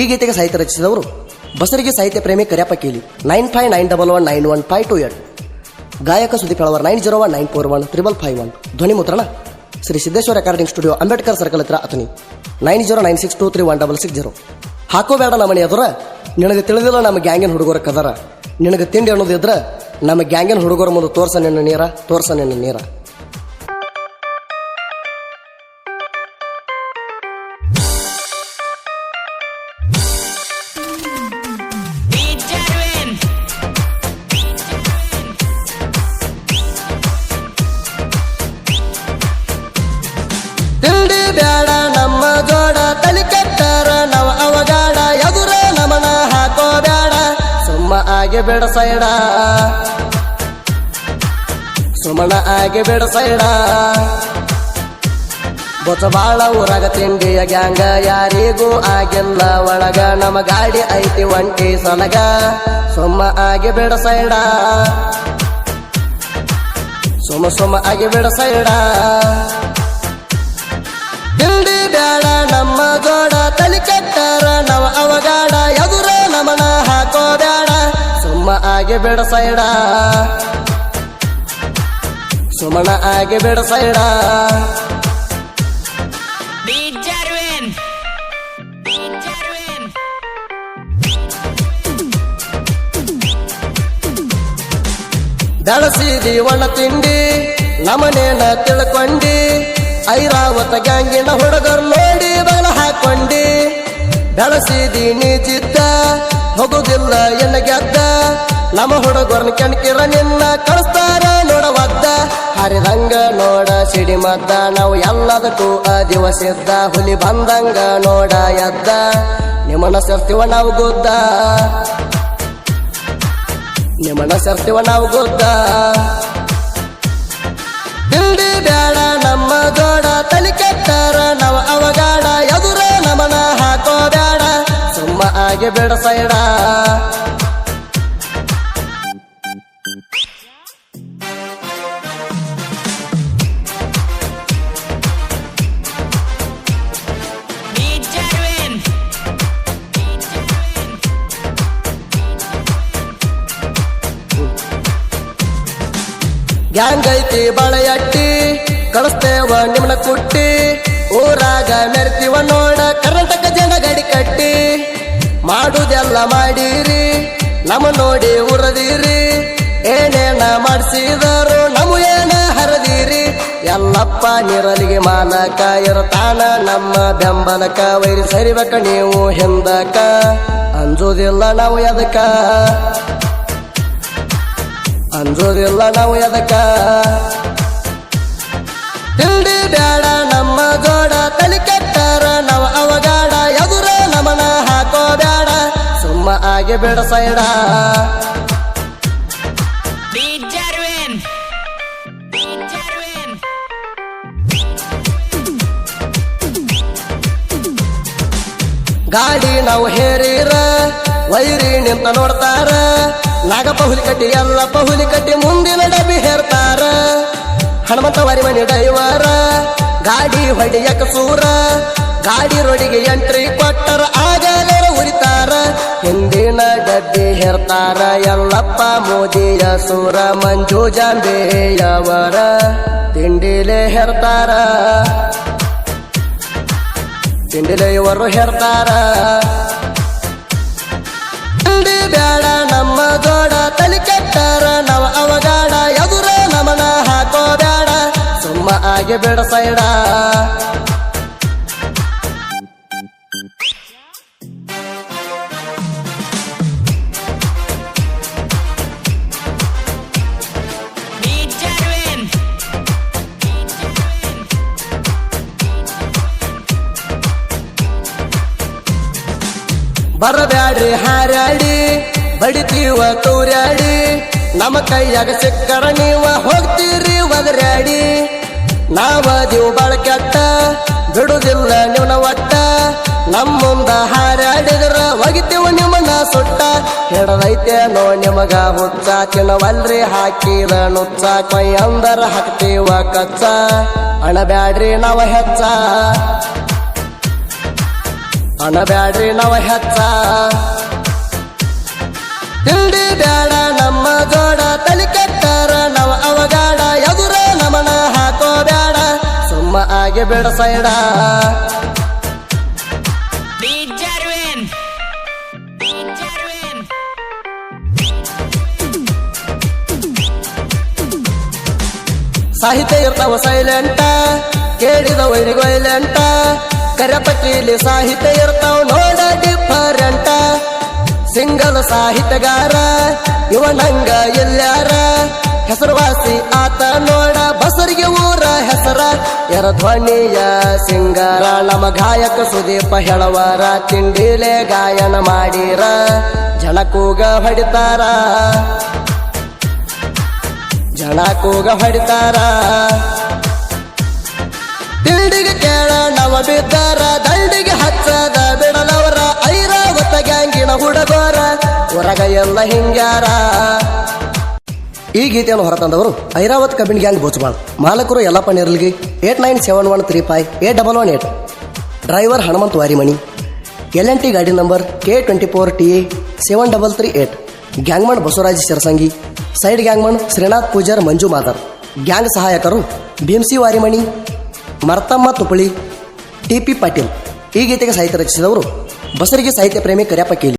ಈ ಗೀತೆಗೆ ಸಾಹಿತ್ಯ ರಚಿಸಿದವರು ಬಸರಿಗೆ ಸಾಹಿತ್ಯ ಪ್ರೇಮಿ ಕರ್ಯಪ್ಪ ಕೇಳಿ nine five nine double one nine one five two eight ಗಾಯಕ Sudeep Alavar nine zero one nine four one triple five one. ಧ್ವನಿ ಮುದ್ರಣ Shri Siddeshwara recording studio Ambedkar circle ಹತ್ರ Athani nine zero nine six two three one double six zero. ಹಾಕೋಬೇಡ ನಮ್ಮನೆ ಎದುರ, ನಿನಗೆ ತಿಳಿದಿಲ್ಲ ನಮ್ಮ ಗ್ಯಾಂಗಿನ ಹುಡುಗರ ಕದರ. ನಿನಗೆ ತಿಂಡಿ ಅನ್ನೋದು ಇದ್ರ ನಮ್ಮ ಗ್ಯಾಂಗಿನ ಹುಡುಗರ ಮುಂದೆ ತೋರ್ಸ ನಿನ್ನ ನೀರ, ತೋರ್ಸ ನಿನ್ನ ನೀರ. ಆಗಿ ಬೇಡ ಸೈಡ. ಸುಮಣ ಆಗೆ ಬೇಡ ಸೈಡ. ಬೊಚ್ಚ ಬಾಳ ಊರಾಗ ತಿಂಡಿಯ ಗ್ಯಾಂಗ ಯಾರಿಗೂ ಆಗಿಲ್ಲ. ಒಳಗ ನಮ್ಮ ಗಾಡಿ ಐತಿ ಒಂಟಿ ಸನಗ. ಸುಮ್ಮ ಆಗಿ ಬಿಡ ಸೈಡ. ಸುಮ ಸುಮ ಆಗಿ ಬಿಡ ಸೈಡ. ಬಿಲ್ಡಿ ಬೇಡ ನಮ್ಮ ಆಗಿ ಬೇಡ ಸೈಡ. ಸುಮಣ ಆಗೆ ಬೇಡ ಸೈಡ. ದಳಸಿ ಒಣ ತಿಂಡಿ ನಮನೇನ ತಿಳ್ಕೊಂಡಿ ಐರಾವತ ಗ್ಯಾಂಗಿನ ಹುಡುಗರು ನೋಡಿ ಬೆಳಸಿದಿ ನೀ ಜಿದ್ದ ಹೋಗುದಿಲ್ಲ ಎನ್ನ ಗೆದ್ದ ನಮ್ಮ ಹುಡುಗರ್ನ ಕೆಣಕಿರ ನಿನ್ನ ಕಳಿಸ್ತಾರ ನೋಡವದ್ದ ಹರಿದಂಗ ನೋಡ ಸಿಡಿ ಮದ್ದ, ನಾವು ಎಲ್ಲದಕ್ಕೂ ದಿವಸಿದ್ದ ಹುಲಿ ಬಂದಂಗ ನೋಡ ಎದ್ದ. ನಿಮ್ಮನ್ನ ಸರ್ತಿವ ನಾವು ಗೊದ್ದ. ನಿಮ್ಮನ್ನ ಸರ್ತಿವ ನಾವು ಗೊದ್ದ. ಬಿಲ್ಡಿ ಬೇಡ, ನಮ್ಮ ದೊಡ ತಲೆ ಕೆಟ್ಟಾರ. ಸುಮ್ಮ ಬೇಡ ಸೈಡ. ಗ್ಯಾಂಗ್ ಐತಿ ಬಾಳೆಯಟ್ಟಿ ಕಳಿಸ್ತೇವ ನಿಮ್ಮನ ಕುಟ್ಟಿ ಮಾಡುದೆಲ್ಲ ಮಾಡಿರಿ, ನಮ್ಮ ನೋಡಿ ಉರದಿರಿ ಏನೇನ ಮಾಡಿಸಿದರು ನಮು ಏನ ಹರದಿರಿ. ಎಲ್ಲಪ್ಪ ನಿರಲಿಗೆ ಮಾನಕ ಇರತಾನ ನಮ್ಮ ಬೆಂಬಲಕ. ವೈರಿ ಸರಿಬೇಕ ನೀವು ಹಿಂದಕ, ಅಂಜೋದಿಲ್ಲ ನಾವು ಎದಕ? ಅಂಜೋದಿಲ್ಲ ನಾವು ಎದಕ? ತಿಂಡಿ ಬೇಡ ನಮ್ಮ ಜೋಡ ತಲೆ ಸುಮ್ಮ ಬೇಡ ಸೈಡ. ಗಾಡಿ ನಾವು ಹೇರಿರ, ವೈರಿ ನಿಂತ ನೋಡ್ತಾರ. ನಾಗಪ್ಪ ಹುಲಿಕಟ್ಟಿ ಎಲ್ಲಪ್ಪ ಹುಲಿಕಟ್ಟಿ ಮುಂದಿನ ಡಬ್ಬಿ ಹೇರ್ತಾರ. ಹನುಮಂತ ವರಿ ಮನಿ ಡೈವರ ಗಾಡಿ ಹೊಡಿಯಕ ಸೂರ. ಗಾಡಿ ರೋಡಿಗೆ ಎಂಟ್ರಿ ಉರಿತಾರ ಹಿಂದಿನ ಗದ್ದೆ ಹೇರ್ತಾರ ಎಲ್ಲಪ್ಪ ಮೋದಿಯ ಸೂರ ಮಂಜು ಜಾಂಬೆಯವರ ತಿಂಡಿಲೆ ಹೇರ್ತಾರ. ತಿಂಡಿಲೆ ಇವರು ಹೇರ್ತಾರ. ತಿಂಡಿ ಬೇಡ ನಮ್ಮ ಜೋಡ ತಲೆ ಕೆಟ್ಟಾರ, ನಾವು ಅವಗಾಡ ಎದುರ ನಮನ ಹಾಕೋ ಬೇಡ ಸುಮ್ಮ ಆಗಿ ಬೇಡ ಸೈಡ. ಬರಬ್ಯಾಡ್ರಿ, ಹಾರಾಡಿ, ಬಡಿತೀವ ತೋರ್ಯಾಡಿ ನಮ್ಮ ಕೈಯಾಗ ಸಿಕ್ಕರ ನೀವ ಹೋಗ್ತೀರಿ ಒದರ್ಯಾಡಿ ನಾವ ದಿವ್ ಬಳಕೆಟ್ಟ ಬಿಡುದಿಲ್ಲ ನೀವನ ಒಟ್ಟ. ನಮ್ಮ ಹಾರಾಡಿದ್ರ ಒಗಿತೀವ ನಿಮ್ಮನ್ನ ಸುಟ್ಟ. ಹಿಡದೈತೆ ನೋ ನಿಮಗ ಹುಚ್ಚ, ತಿನ್ನವಲ್ರಿ ಹಾಕಿದ ನುಚ್ಚ. ಕೈ ಅಂದರ ಹಾಕ್ತೀವ ಕಚ್ಚ. ಅಣಬ್ಯಾಡ್ರಿ ನಾವ ಹೆಚ್ಚ. ಅಣಬ್ಯಾಡ್ರಿ ನವ ಹೆಚ್ಚ. ತಿಂಡಿ ಬ್ಯಾಡ ನಮ್ಮ ಜೋಡ ತಲೆ ಕೆಟ್ಟಾರ ನವ ಅವಗಾಡ ಎದುರ ನಮನ ಹಾಕೋ ಬ್ಯಾಡ ಸುಮ್ಮ ಆಗಿ ಬೇಡ ಸೈಡ. ಸಾಹಿತ್ಯ ಇರ್ತಾವ ಸೈಲೆಂಟ ಕೇಳಿದ ವೈರಿಗೊಯ್ಲೆಂಟ ಕರೆಪಟ್ಟಿಲಿ ಸಾಹಿತ್ಯ ಇರ್ತಾವ ನೋಡ ಡಿಫರೆಂಟ ಸಿಂಗಲ್ ಸಾಹಿತ್ಯಗಾರ ಇವನಂಗ ಎಲ್ಲಾರ ಹೆಸರುವಾಸಿ ಆತ ನೋಡ, ಬಸರಿಗೆ ಊರ ಹೆಸರ. ಎರ ಧ್ವನಿಯ ಸಿಂಗಾರ ನಮ್ಮ ಗಾಯಕ ಸುದೀಪ ಹೇಳವರ. ತಿಂಡಿಲೆ ಗಾಯನ ಮಾಡಿರ ಜನ ಕೂಗ ಹೊಡಿತಾರ. ಜನ ಕೂಗ ಹೊಡಿತಾರ. ತಿಂಡಿಗೆ ಕೇಳ ಬಿದ್ದಾರ, ದಂಡಿಗೆ ಹಚ್ಚದ ಬಿಡಲವರ, ಐರಾವತ ಗ್ಯಾಂಗಿನ ಹುಡುಗರ ಹೊರಗ ಎಲ್ಲ ಹಿಂಗ್ಯಾರ. ಈ ಗೀತೆಯನ್ನು ಹೊರತಂದವರು ಐರಾವತ್ ಕಬ್ಬಿಣ gang Bochabal ಮಾಲಕರು Yallappa Neralgi eight nine seven one three five, eight double one eight. Driver Hanumanth Varimani. L N T ಗಾಡಿ number K twenty four T A, seven double three eight. Gangman Basavaraj Shirasangi. Side gangman Shrinath Pujar Manju Madar. Gang ಸಹಾಯಕರು Bhimsi Varimani, Martamma Tupali T P Patil ಈ ಗೀತೆಗೆ ಸಾಹಿತ್ಯ ರಚಿಸಿದವರು ಬಸರಿಗೆ ಸಾಹಿತ್ಯ ಪ್ರೇಮಿ ಕರ್ಯಪ್ಪ ಕೇಳಿ.